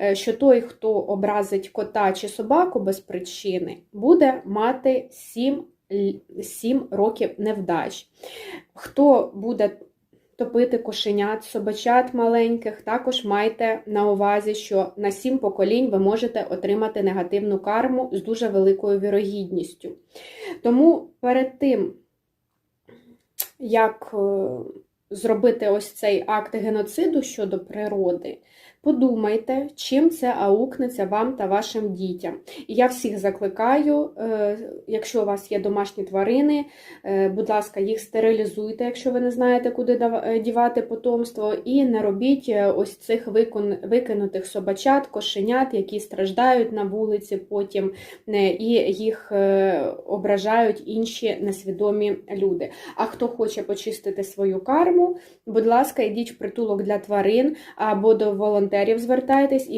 е, що той, хто образить кота чи собаку без причини, буде мати 7, 7 років невдач. Хто буде топити кошенят, собачат маленьких, також майте на увазі, що на 7 поколінь ви можете отримати негативну карму з дуже великою вірогідністю. Тому перед тим, як е, зробити ось цей акт геноциду щодо природи, подумайте, чим це аукнеться вам та вашим дітям. І я всіх закликаю, е, якщо у вас є домашні тварини, е, будь ласка, їх стерилізуйте, якщо ви не знаєте, куди е, дівати потомство, і не робіть ось цих викинутих собачат, кошенят, які страждають на вулиці потім, і їх ображають інші несвідомі люди. А хто хоче почистити свою карму, будь ласка, йдіть в притулок для тварин або до волонтерів звертайтесь